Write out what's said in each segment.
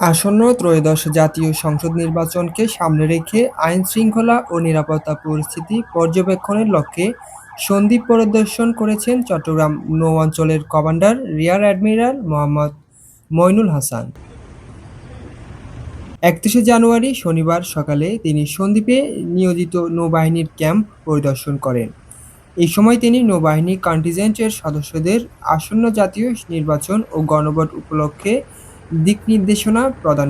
আসন্ন ত্রয়োদশ জাতীয় সংসদ নির্বাচনকে সামনে রেখে আইন শৃঙ্খলা ও নিরাপত্তা পরিস্থিতি পর্যবেক্ষণের লক্ষ্যে সন্দ্বীপ পরিদর্শন করেছেন চট্টগ্রাম নৌ অঞ্চলের commander rear admiral Mohammad Mainul Hasan. একত্রিশে জানুয়ারি শনিবার সকালে তিনি সন্দ্বীপে নিয়োজিত নৌবাহিনীর ক্যাম্প পরিদর্শন করেন। এই সময় তিনি নৌবাহিনী কন্টিজেন্টের সদস্যদের আসন্ন জাতীয় নির্বাচন ও গণভোট উপলক্ষে দিক নির্দেশনা প্রদান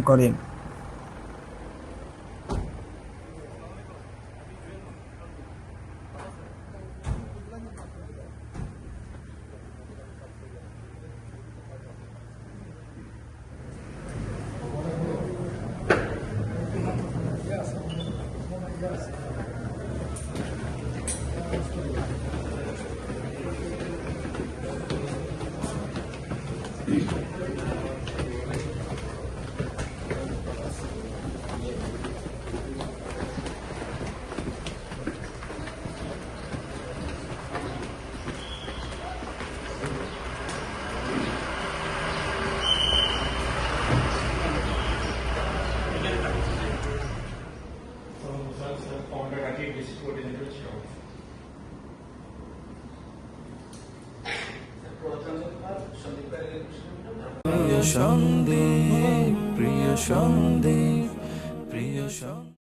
করেন প্রিয় সন্দীপ প্রিয় সন্দীপ প্রিয় সন্দীপ